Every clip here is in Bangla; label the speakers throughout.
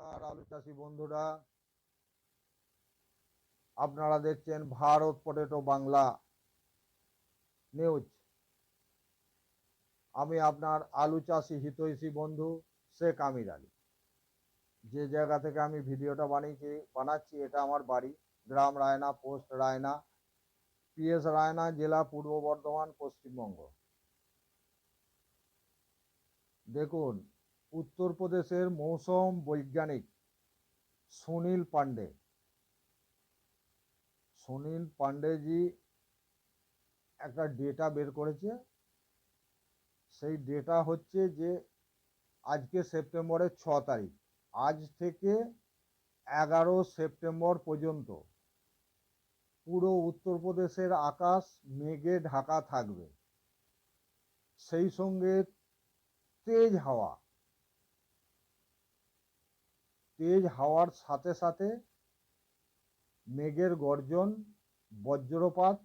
Speaker 1: নমস্কার আলু চাষি বন্ধুরা। আপনারা দেখছেন ভারত পটেটো বাংলা নিউজ। আমি আপনার আলু চাষি হিতৈষী বন্ধু শেখ আমির আলী। যে জায়গা থেকে আমি ভিডিওটা বানিয়েছি, বানাচ্ছি, এটা আমার বাড়ি, গ্রাম রায়না, পোস্ট রায়না, পিএস রায়না, জেলা পূর্ব বর্ধমান, পশ্চিমবঙ্গ। দেখুন উত্তরপ্রদেশের মৌসম বৈজ্ঞানিক সুনীল পান্ডে সুনীল পান্ডেজি একটা ডেটা বের করেছে। সেই ডেটা হচ্ছে যে আজকে সেপ্টেম্বরের ছ তারিখ। আজ থেকে এগারো সেপ্টেম্বর পর্যন্ত পুরো উত্তরপ্রদেশের আকাশ মেঘে ঢাকা থাকবে। সেই সঙ্গে তেজ হাওয়া তেজ হাওয়ার সাথে সাথে মেঘের গর্জন, বজ্রপাত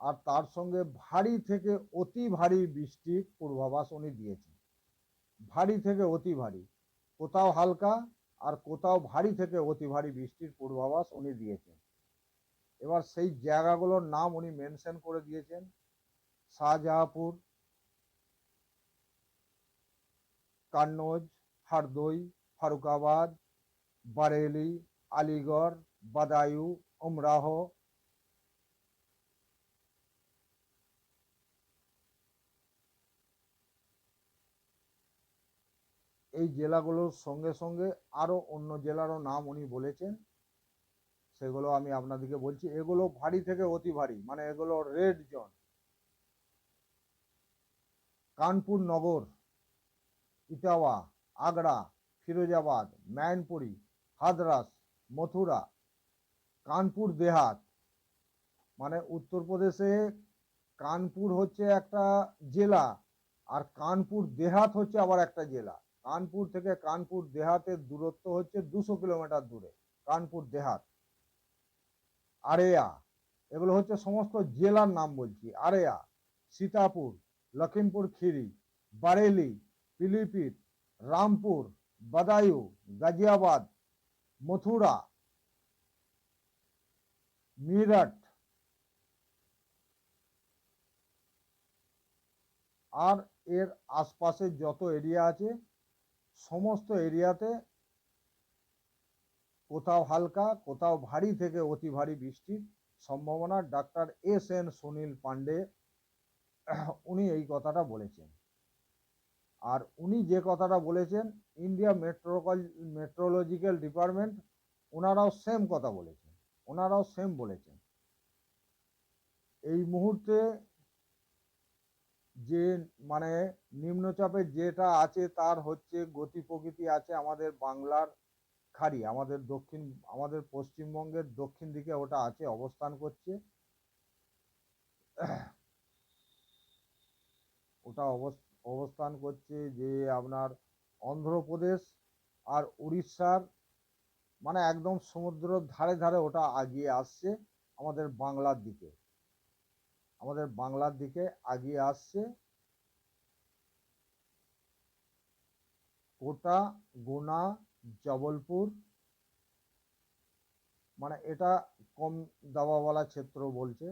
Speaker 1: আর তার সঙ্গে ভারী থেকে অতি ভারী বৃষ্টির পূর্বাভাস উনি দিয়েছেন। ভারী থেকে অতি ভারী, কোথাও হালকা আর কোথাও ভারী থেকে অতি ভারী বৃষ্টির পূর্বাভাস উনি দিয়েছেন। এবার সেই জায়গাগুলোর নাম উনি মেনশন করে দিয়েছেন, শাহজাহাপুর, কান্নৌজ, হারদই, ফারুকাবাদ বারেলি আলিগড়, বাদায়ু, উমরাহ, এই জেলাগুলোর সঙ্গে সঙ্গে আরও অন্য জেলারও নাম উনি বলেছেন। সেগুলো আমি আপনাদেরকে বলছি। এগুলো ভারী থেকে অতি ভারী মানে এগুলো রেড জোন। কানপুর নগর, ইটাওয়া, আগ্রা, ফিরোজাবাদ, ম্যানপুরি হাদরাস মথুরা, কানপুর, দেহাত। মানে উত্তরপ্রদেশে কানপুর হচ্ছে একটা জেলা আর কানপুর, দেহাত হচ্ছে আবার একটা জেলা। কানপুর থেকে কানপুর, দেহাতের দূরত্ব হচ্ছে দুশো কিলোমিটার দূরে, কানপুর, দেহাত। আরেয়া, এগুলো হচ্ছে সমস্ত জেলার নাম বলছি। আরেয়া, সীতাপুর লখিমপুর খিরি, বারেলি পিলিপিত রামপুর, বদায়ু, গাজিয়াবাদ মথুরা, মিরট, আর এর আশপাশের যত এরিয়া আছে, সমস্ত এরিয়াতে কোথাও হালকা, কোথাও ভারী থেকে অতি ভারী বৃষ্টির সম্ভাবনা। Doctor S N Sunil Pandey উনি এই কথাটা বলেছেন। আর উনি যে কথাটা বলেছেন ইন্ডিয়া মেট্রোকল মেট্রোলজিক্যাল ডিপার্টমেন্ট ওনারাও সেম কথা বলেছেন ওনারাও সেম বলেছেন। এই মুহূর্তে যে মানে নিম্নচাপে যেটা আছে তার হচ্ছে গতি প্রকৃতি আছে আমাদের বাংলার খাড়ি, আমাদের দক্ষিণ, আমাদের পশ্চিমবঙ্গের দক্ষিণ দিকে ওটা আছে, অবস্থান করছে। ওটা অবস্থান করছে যে আপনার অন্ধ্রপ্রদেশ আর উড়িষ্যার মানে একদম সমুদ্রের ধারে ধারে ওটা আগিয়ে আসছে আমাদের বাংলার দিকে। আমাদের বাংলার দিকে আগিয়ে আসছে। কোটা, গুনা, জবলপুর মানে এটা কম দাবাওয়ালা ক্ষেত্র বলছে।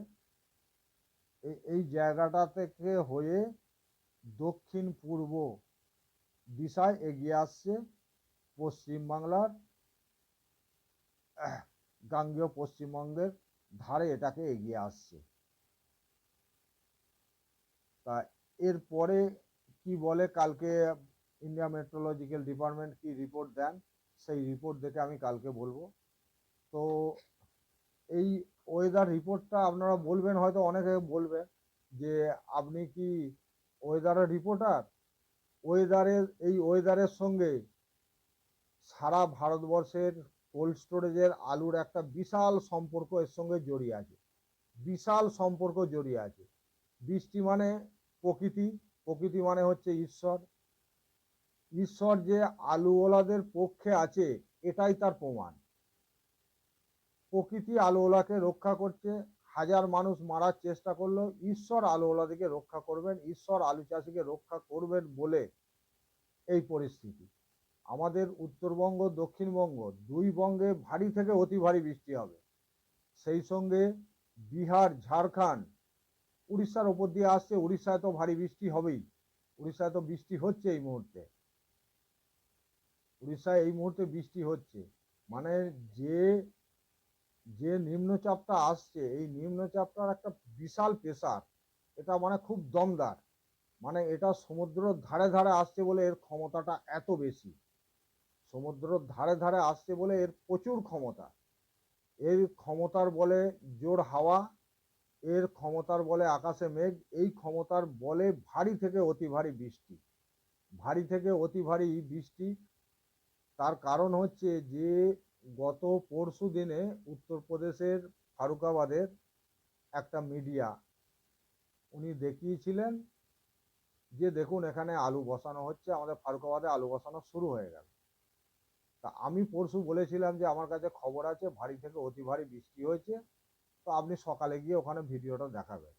Speaker 1: এই এই জায়গাটা থেকে হয়ে দক্ষিণ পূর্ব দিশায় এগিয়ে আসছে পশ্চিমবাংলার গাঙ্গেয় পশ্চিমবঙ্গের ধারে এটাকে এগিয়ে আসছে। তা এরপরে কি বলে, কালকে ইন্ডিয়া মেট্রোলজিক্যাল ডিপার্টমেন্ট কি রিপোর্ট দেন, সেই রিপোর্ট দেখে আমি কালকে বলব। তো এই ওয়েদার রিপোর্টটা আপনারা বলবেন, হয়তো অনেকে বলবেন যে, আপনি কি ওয়েদারের রিপোর্টার ওয়েদারের এই ওয়েদারের সঙ্গে সারা ভারতবর্ষের কোল্ড স্টোরেজের আলুর একটা বিশাল সম্পর্ক এর সঙ্গে জড়িয়ে আছে। বিশাল সম্পর্ক জড়িয়ে আছে। বৃষ্টি মানে প্রকৃতি প্রকৃতি মানে হচ্ছে ঈশ্বর। ঈশ্বর যে আলুওয়ালাদের পক্ষে আছে, এটাই তার প্রমাণ। প্রকৃতি আলুওয়ালাকে রক্ষা করছে হাজার মানুষ মারার চেষ্টা করল। ঈশ্বর আলুওয়ালাদিকে রক্ষা করবেন, ঈশ্বর আলু চাষিকে রক্ষা করবেন বলে এই পরিস্থিতি। আমাদের উত্তরবঙ্গ, দক্ষিণবঙ্গ দুই বঙ্গে ভারী থেকে অতি ভারী বৃষ্টি হবে। সেই সঙ্গে বিহার, ঝাড়খণ্ড, উড়িষ্যার ওপর দিয়ে আসছে, উড়িষ্যায় তো ভারী বৃষ্টি হবেই। উড়িষ্যায় তো বৃষ্টি হচ্ছে এই মুহূর্তে। উড়িষ্যায় এই মুহূর্তে বৃষ্টি হচ্ছে। মানে যে যে নিম্নচাপটা আসছে, এই নিম্নচাপটার একটা বিশাল প্রেসার এটা মানে খুব দমদার। মানে এটা সমুদ্রের ধারে ধারে আসছে বলে এর ক্ষমতাটা এত বেশি। সমুদ্রের ধারে ধারে আসছে বলে এর প্রচুর ক্ষমতা। এর ক্ষমতার বলে জোর হাওয়া, এর ক্ষমতার বলে আকাশে মেঘ, এই ক্ষমতার বলে ভারী থেকে অতি ভারী বৃষ্টি। ভারী থেকে অতি ভারী বৃষ্টি, তার কারণ হচ্ছে যে গত পরশু দিনে উত্তরপ্রদেশের ফারুকাবাদের একটা মিডিয়া উনি দেখিয়েছিলেন যে দেখুন, এখানে আলু বসানো হচ্ছে, আমাদের ফারুকাবাদে আলু বসানো শুরু হয়ে গেল। তা আমি পরশু বলেছিলাম যে আমার কাছে খবর আছে, ভারী থেকে অতি ভারী বৃষ্টি হয়েছে, তো আপনি সকালে গিয়ে ওখানে ভিডিওটা দেখাবেন।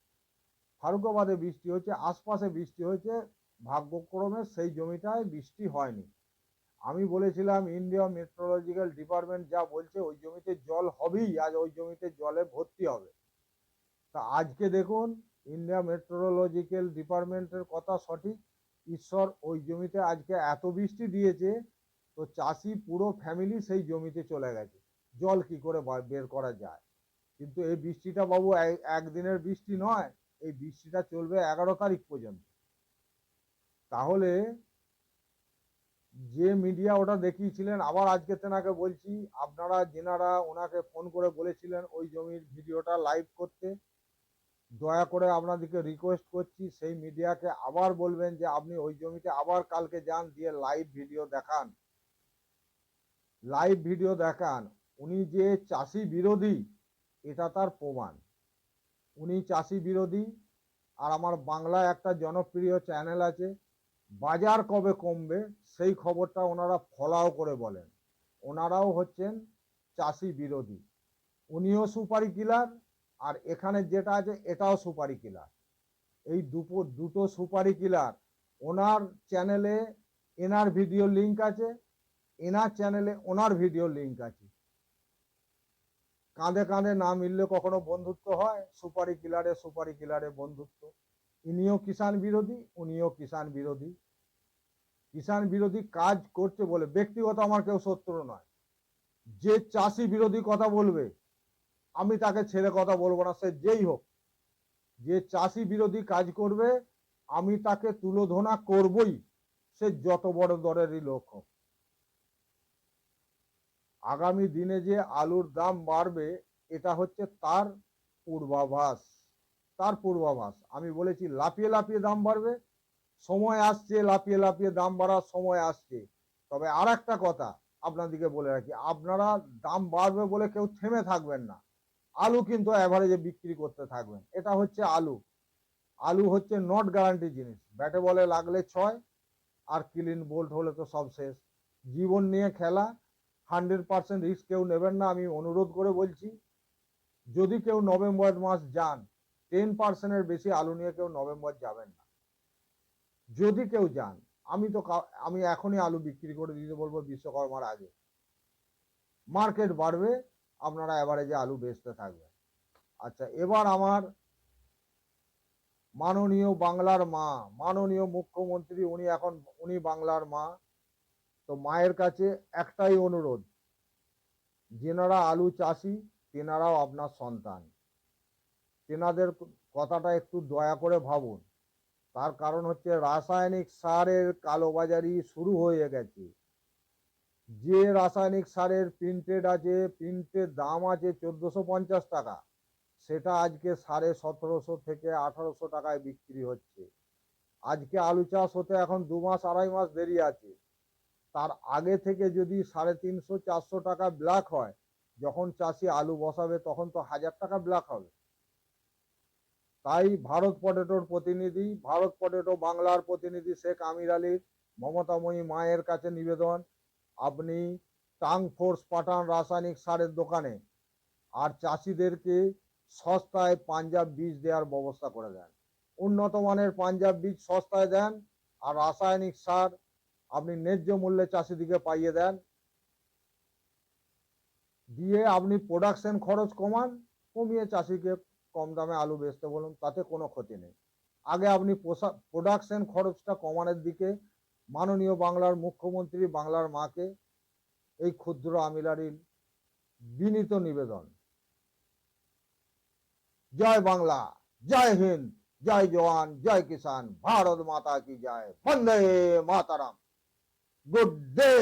Speaker 1: ফারুকাবাদে বৃষ্টি হচ্ছে আশপাশে বৃষ্টি হয়েছে, ভাগ্যক্রমে সেই জমিটায় বৃষ্টি হয়নি। আমি বলেছিলাম ইন্ডিয়া মেট্রোলজিক্যাল ডিপার্টমেন্ট যা বলছে, ওই জমিতে জল হবেই, আজ ওই জমিতে জলে ভর্তি হবে। তা আজকে দেখুন ইন্ডিয়া মেট্রোলজিক্যাল ডিপার্টমেন্টের কথা সঠিক। ঈশ্বর, ওই জমিতে আজকে এত বৃষ্টি দিয়েছে, তো চাষি পুরো ফ্যামিলি সেই জমিতে চলে গেছে। জল কি করে বের করা যায়? কিন্তু এই বৃষ্টিটা বাবু, এক- একদিনের বৃষ্টি নয়, এই বৃষ্টিটা চলবে এগারো তারিখ পর্যন্ত। তাহলে যে মিডিয়া ওটা দেখিয়েছিলেন, আবার আজকে তেনাকে বলছি, আপনারা যেনারা ওনাকে ফোন করে বলেছিলেন ওই জমির ভিডিওটা লাইভ করতে, দয়া করে আপনাদেরকে রিকোয়েস্ট করছি, সেই মিডিয়াকে আবার বলবেন যে আপনি ওই জমিতে আবার কালকে যান, দিয়ে লাইভ ভিডিও দেখান। লাইভ ভিডিও দেখান। উনি যে চাষি বিরোধী, এটা তার প্রমাণ। উনি চাষি বিরোধী, আর আমার বাংলায় একটা জনপ্রিয় চ্যানেল আছে বাজার কবে কমবে সেই খবরটা ওনারা ফলাও করে বলেন। ওনারাও হচ্ছেন চাষি বিরোধী। উনিও সুপারি কিলার আর এখানে যেটা আছে এটাও সুপারি কিলার। এই দুটো দুটো সুপারি কিলার, ওনার চ্যানেলে এনার ভিডিও লিংক আছে, এনার চ্যানেলে ওনার ভিডিও লিংক আছে। কাঁধে কাঁধে না মিললে কখনো বন্ধুত্ব হয়? সুপারি কিলারে সুপারি কিলারে বন্ধুত্ব। ইনিও কিষাণ বিরোধী, উনিও কিষাণ বিরোধী। কিষাণ বিরোধী কাজ করছে বলে ব্যক্তিগত আমার কেউ শত্রু নয়। যে চাষি বিরোধী কথা বলবে, আমি তাকে ছেড়ে কথা বলব না, সে যেই হোক। যে চাষি বিরোধী কাজ করবে, আমি তাকে তুলোধনা করবই, সে যত বড় দরেরই লোক হোক। আগামী দিনে যে আলুর দাম বাড়বে, এটা হচ্ছে তার পূর্বাভাস। তার পূর্বাভাস। আমি বলেছি, লাফিয়ে লাফিয়ে দাম বাড়বে, সময় আসছে, লাফিয়ে লাফিয়ে দাম বাড়ার সময় আসছে। তবে আর একটা কথা আপনাদেরকে বলে রাখি, আপনারা দাম বাড়বে বলে কেউ থেমে থাকবেন না। আলু কিন্তু অ্যাভারেজে বিক্রি করতে থাকবেন। এটা হচ্ছে আলু। আলু হচ্ছে নট গ্যারান্টি জিনিস। ব্যাটে বলে লাগলে ছয়, আর ক্লিন বোল্ট হলে তো সব শেষ। জীবন নিয়ে খেলা হান্ড্রেড পার্সেন্ট রিস্ক কেউ নেবেন না, আমি অনুরোধ করে বলছি। যদি কেউ নভেম্বর মাস যান টেন পার্সেন্টের বেশি আলু নিয়ে কেউ নভেম্বর যাবেন না। যদি কেউ যান, আমি তো আমি এখনই আলু বিক্রি করে দিতে বলব বিশ্বকর্মার আগে। মার্কেট বাড়বে, আপনারা এভারেজে আলু বেচতে থাকবেন। আচ্ছা এবার আমার মাননীয় বাংলার মা, মাননীয় মুখ্যমন্ত্রী, উনি এখন, উনি বাংলার মা, তো মায়ের কাছে একটাই অনুরোধ, যেনারা আলু চাষি, তেনারাও আপনার সন্তান। তেনাদের কথাটা একটু দয়া করে ভাবুন। তার কারণ হচ্ছে রাসায়নিক সারের কালোবাজারি শুরু হয়ে গেছে। যে রাসায়নিক সারের প্রিন্টেড আছে, প্রিন্টের দাম আছে চোদ্দোশো পঞ্চাশ টাকা। সেটা আজকে সাড়ে সতেরোশো থেকে আঠারোশো টাকায় বিক্রি হচ্ছে। আজকে আলু চাষ হতে এখন দু মাস, আড়াই মাস দেরি আছে। তার আগে থেকে যদি সাড়ে তিনশো, চারশো টাকা ব্ল্যাক হয়, যখন চাষি আলু বসাবে, তখন তো হাজার টাকা ব্ল্যাক হবে। তাই ভারত পটেটোর প্রতিনিধি, ভারত পটেটো বাংলার প্রতিনিধি শেখ আমির আলীর মমতাময়ী মায়ের কাছে নিবেদন। আপনি টাং ফোর্স পাঠান রাসায়নিক সারের দোকানে, আর চাষিদেরকে সস্তায় পাঞ্জাব বীজ দেওয়ার ব্যবস্থা করে দেন। উন্নত মানের পাঞ্জাব বীজ সস্তায় দেন, আর রাসায়নিক সার আপনি ন্যায্য মূল্যে চাষিদিকে পাইয়ে দেন। দিয়ে আপনি প্রোডাকশন খরচ কমান, কমিয়ে চাষিকে কম দামে আলু বেচতে বলুন, তাতে কোনো ক্ষতি নেই। আগে আপনি প্রোডাকশন খরচটা কমানোর দিকে মাননীয় বাংলার মুখ্যমন্ত্রী, বাংলার মাকে, এই ক্ষুদ্র আমিলারির বিনীত নিবেদন। জয় বাংলা, জয় হিন্দ, জয় জওয়ান, জয় কিষান ভারত মাতা কি জয়, বন্দে মাতারাম। Good day!